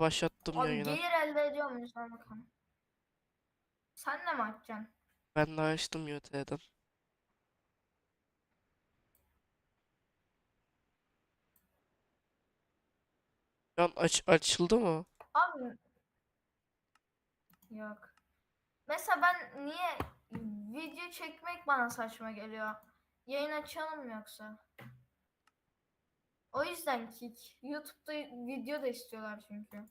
Başlattım Abi yayını. gelir elde ediyor muyuz ben bakalım. Sen de mi açacaksın? Ben de açtım YT'den. Şu an aç açıldı mı? Abi yok. Mesela ben niye video çekmek bana saçma geliyor. Yayın açalım mı yoksa? O yüzden kick. YouTube'da video da istiyorlar çünkü.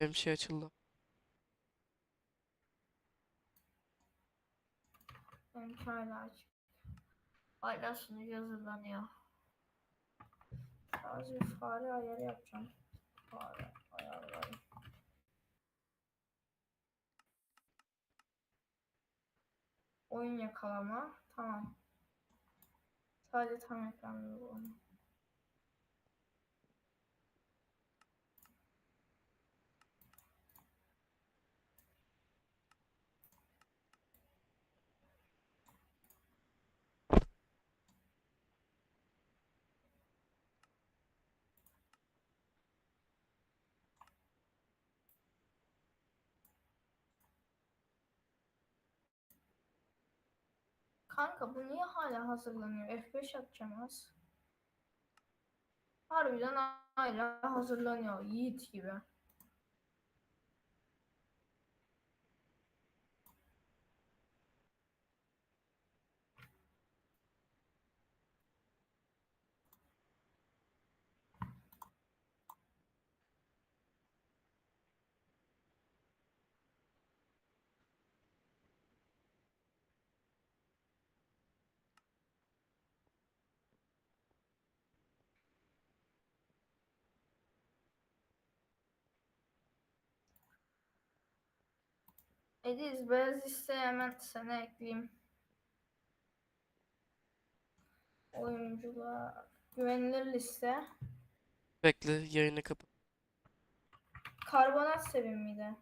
Benim şey açıldı. Benimki hala açık. Hala sunucu hazırlanıyor. Sadece fare ayarı yapacağım. Fare ayarları. Oyun yakalama. Tamam. Sadece tam ekranlı bu. Kanka bu niye hala hazırlanıyor? F5 atacağım az. Harbiden hala hazırlanıyor. Yiğit gibi. Ediz beyaz listeye hemen sana ekleyeyim. Oyuncular güvenilir liste. Bekle yayını kapat. Karbonat sevim miydi?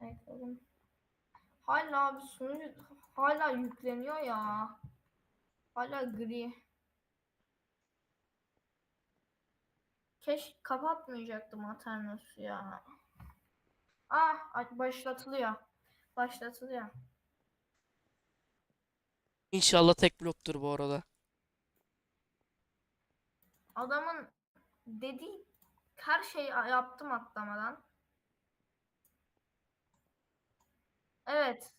Ekledim. Hala abi sunucu hala yükleniyor ya. Hala gri. Keş kapatmayacaktım Aternos ya. Ah aç- başlatılıyor. Başlatılıyor. İnşallah tek bloktur bu arada. Adamın dediği her şeyi yaptım atlamadan. Evet.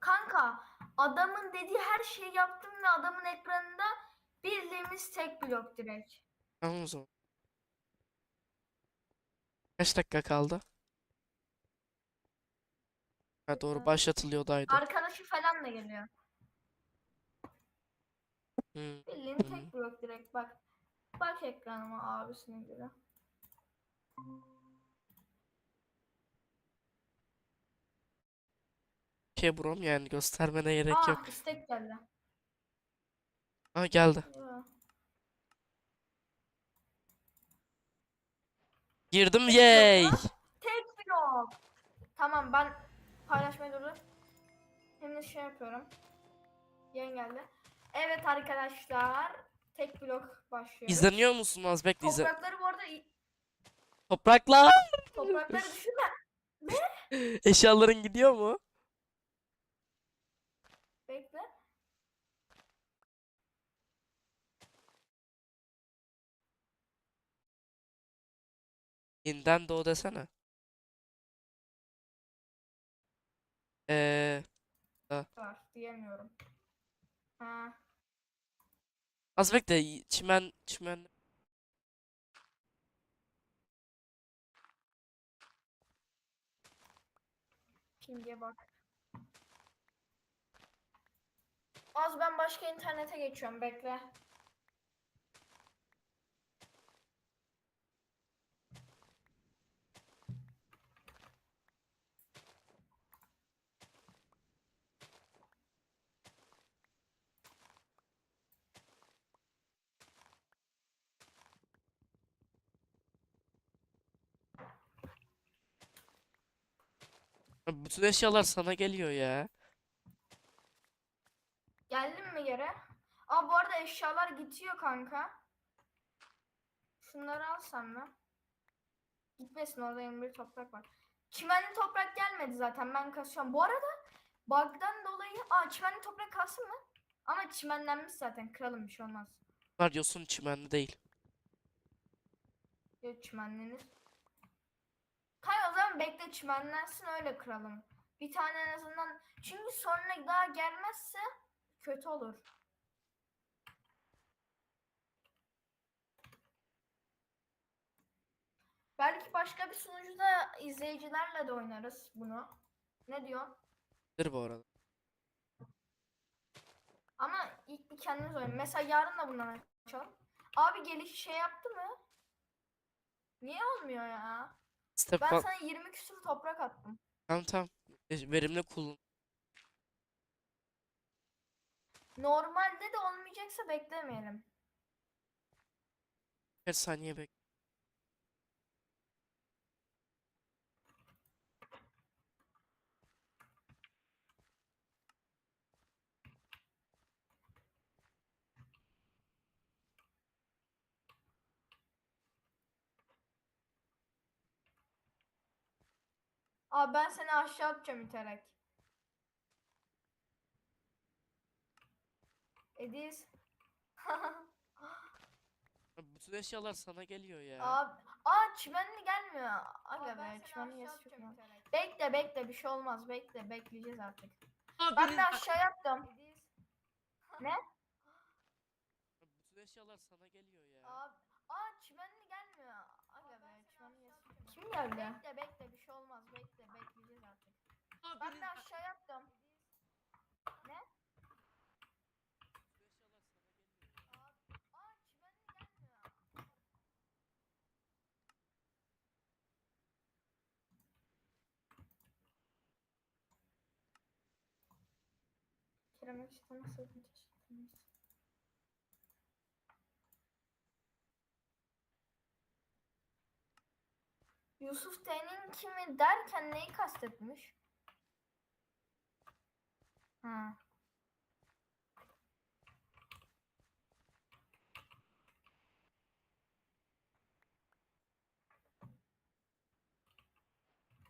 Kanka adamın dediği her şeyi yaptım ve adamın ekranında bildiğimiz tek blok direkt. Tamam o zaman. Kaç dakika kaldı? Ha doğru Bekle. başlatılıyordaydı. Arkadaşı falan da geliyor. Hmm. Bildiğin tek blok direkt bak. Bak ekranıma abisine göre. Şey buram yani göstermene gerek Aa yok. istek geldi. Ha geldi. Girdim yay. Tek blok. Tamam ben paylaşmayı durdur. Hem de şey yapıyorum. Yayın geldi. Evet arkadaşlar. Tek blok başlıyor. İzleniyor musun az bekle izle. Toprakları bu arada i- Toprakla. toprakları düşünme. Eşyaların gidiyor mu? Bekle. Yeniden doğu desene. Eee Var diyemiyorum. Ha. az bekle çimen çimen Ping'e bak. Az ben başka internete geçiyorum bekle. Bütün eşyalar sana geliyor ya. Geldin mi yere? Aa bu arada eşyalar gidiyor kanka. Şunları al sen mi? Gitmesin orada 21 toprak var. Çimenli toprak gelmedi zaten ben kasıyorum. Bu arada bug'dan dolayı aa çimenli toprak kalsın mı? Ama çimenlenmiş zaten kralım bir şey olmaz. Bunlar yosun çimenli değil. Yok çimenlenir. Kanka o zaman bekle çimenlensin öyle kralım. Bir tane en azından çünkü sonra daha gelmezse kötü olur. Belki başka bir sunucuda izleyicilerle de oynarız bunu. Ne diyor? Dur bu arada. Ama ilk bir kendimiz oynayalım. Mesela yarın da bundan açalım. Abi geliş şey yaptı mı? Niye olmuyor ya? Step Ben sana 20 küsur toprak attım. Tamam tamam. E, Verimli kullan. Normalde de olmayacaksa beklemeyelim. Birkaç saniye bek. Abi ben seni aşağı atacağım iterek. Ediz. Bütün eşyalar sana geliyor ya. Abi, aa çimenli gelmiyor. Aga be çimenli yazı çok mu? Bekle bekle bir şey olmaz. Bekle bekleyeceğiz artık. Ben de aşağı yaptım. Ne? Ya Bütün eşyalar sana geliyor ya. Abi, aa çimenli gelmiyor. Aga be çimenli yazı çok Kim geldi? Bekle bekle bir şey olmaz. Bekle. Ben de aşağı yaptım. Ne? Aa çimenli gelmiyor. Kerem Ekşi'den nasıl bir teşekkür Yusuf T'nin kimi derken neyi kastetmiş? Ha.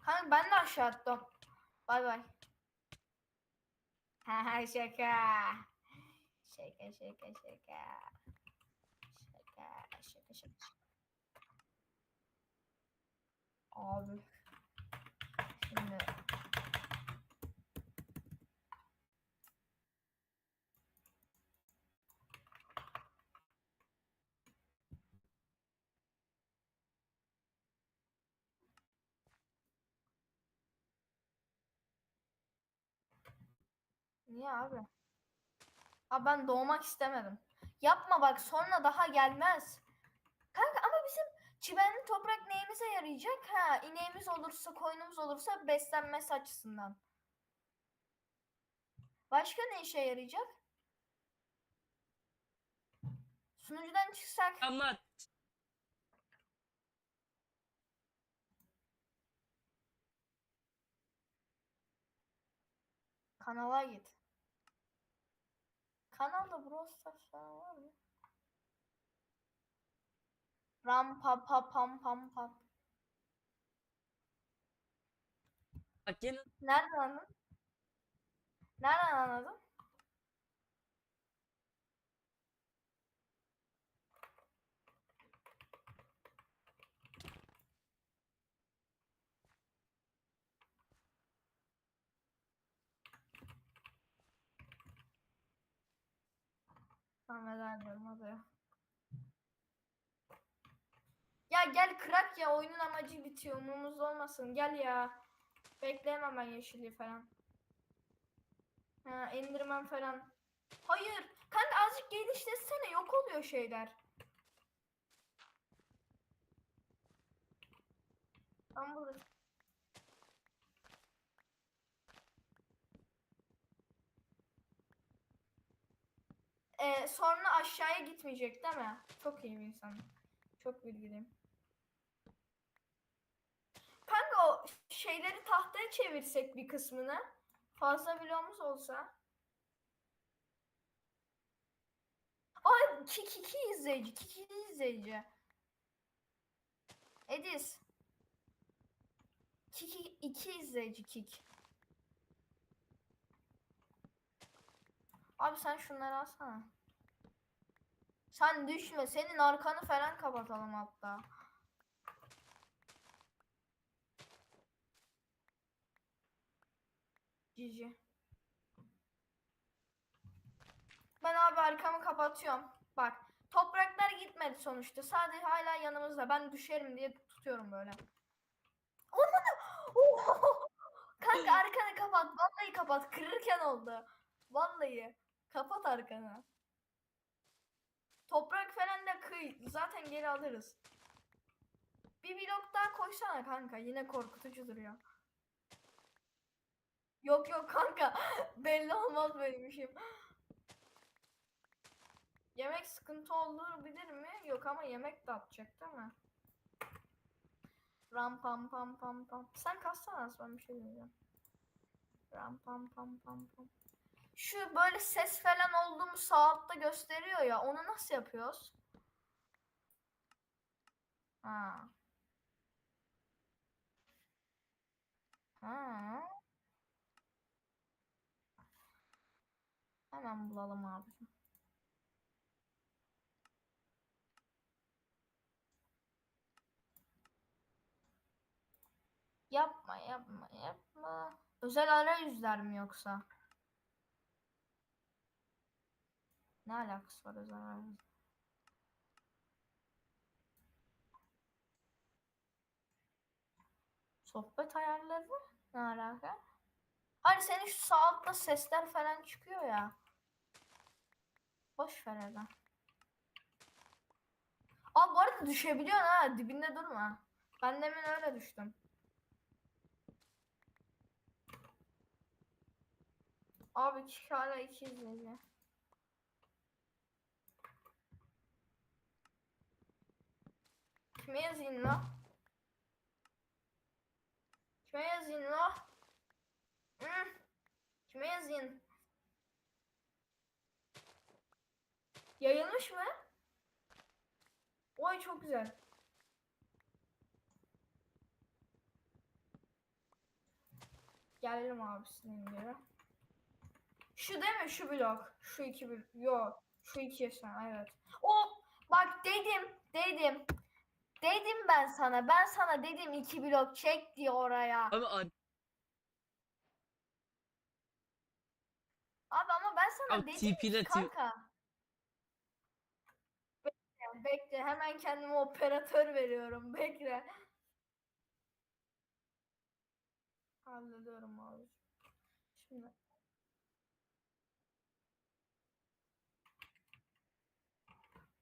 Kanka ben de aşağı attım. Bay bay. Ha şaka. Şaka şaka şaka. Şaka şaka şaka. Abi. Şimdi. Niye abi? Abi ben doğmak istemedim. Yapma bak sonra daha gelmez. Kanka ama bizim çimenli toprak neyimize yarayacak? Ha ineğimiz olursa koyunumuz olursa beslenmesi açısından. Başka ne işe yarayacak? Sunucudan çıksak Ama kanala git. Kanalda Brawl Stars falan var mı? Ram pa pa pam pam pam. bak yine Nereden anladın? Nereden anladın? Veda ediyorum hadi. Ya gel kırak ya oyunun amacı bitiyor umurumuzda olmasın gel ya. Bekleyemem ben yeşilliği falan. Ha Enderman falan. Hayır kanka azıcık geliştirsene yok oluyor şeyler. Ben burada. Ee, sonra aşağıya gitmeyecek değil mi? Çok iyi bir insan. Çok bilgiliyim. Kanka o şeyleri tahtaya çevirsek bir kısmını. Fazla bloğumuz olsa. Ay Kik 2 izleyici. Kik 2 izleyici. Edis. Kik 2 izleyici Kik. Abi sen şunları alsana. Sen düşme. Senin arkanı falan kapatalım hatta. Cici. Ben abi arkamı kapatıyorum. Bak. Topraklar gitmedi sonuçta. Sadece hala yanımızda. Ben düşerim diye tutuyorum böyle. Onları... Oho! Kanka arkanı kapat. Vallahi kapat. Kırırken oldu. Vallahi. Kapat arkanı. Toprak falan da kıy. Zaten geri alırız. Bir blok daha koysana kanka. Yine korkutucu duruyor. Yok yok kanka. Belli olmaz benim işim. Yemek sıkıntı olur bilir mi? Yok ama yemek de atacak değil mi? Ram pam pam pam pam. Sen kassana az ben bir şey diyeceğim. Ram pam pam pam pam. Şu böyle ses falan olduğumu sağ altta gösteriyor ya. Onu nasıl yapıyoruz? Ha. Ha. Hemen bulalım abi. Yapma yapma yapma. Özel arayüzler mi yoksa? Ne alakası var özel arayüz? Sohbet ayarları ne alaka? Hani senin şu sağ altta sesler falan çıkıyor ya. Boş ver hele. Aa bu arada düşebiliyorsun ha dibinde durma. Ben demin öyle düştüm. Abi iki hala iki izleyici. Kime yazayım la? Kime yazayım la? Hı? Kime? Yayılmış mı? Oy çok güzel. Gelelim abi senin gibi. Şu değil mi? Şu blok. Şu iki blok. Yok. Şu iki yaşam. Evet. O bak dedim. Dedim. Dedim ben sana. Ben sana dedim iki blok çek diye oraya. Abi ar- Abi ama ben sana Abi dedim ki ile T- kanka. Bekle, bekle. Hemen kendime operatör veriyorum. Bekle. Hallediyorum abi. Şimdi.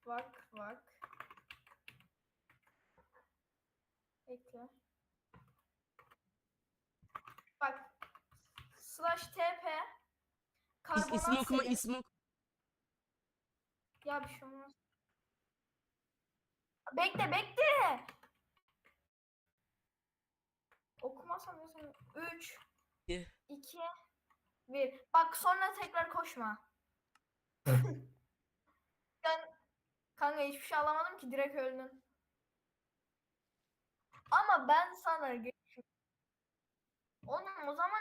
Bak bak. Bekle. Bak. Slash TP. is, Karbonat ismi okuma seri. ismi ok- Ya bir şey olmaz. Bekle bekle. Okumazsam mesela 3 İki. 2 1. Bak sonra tekrar koşma. ben kanka hiçbir şey alamadım ki direkt öldün. Ama ben sana geçim. Oğlum o zaman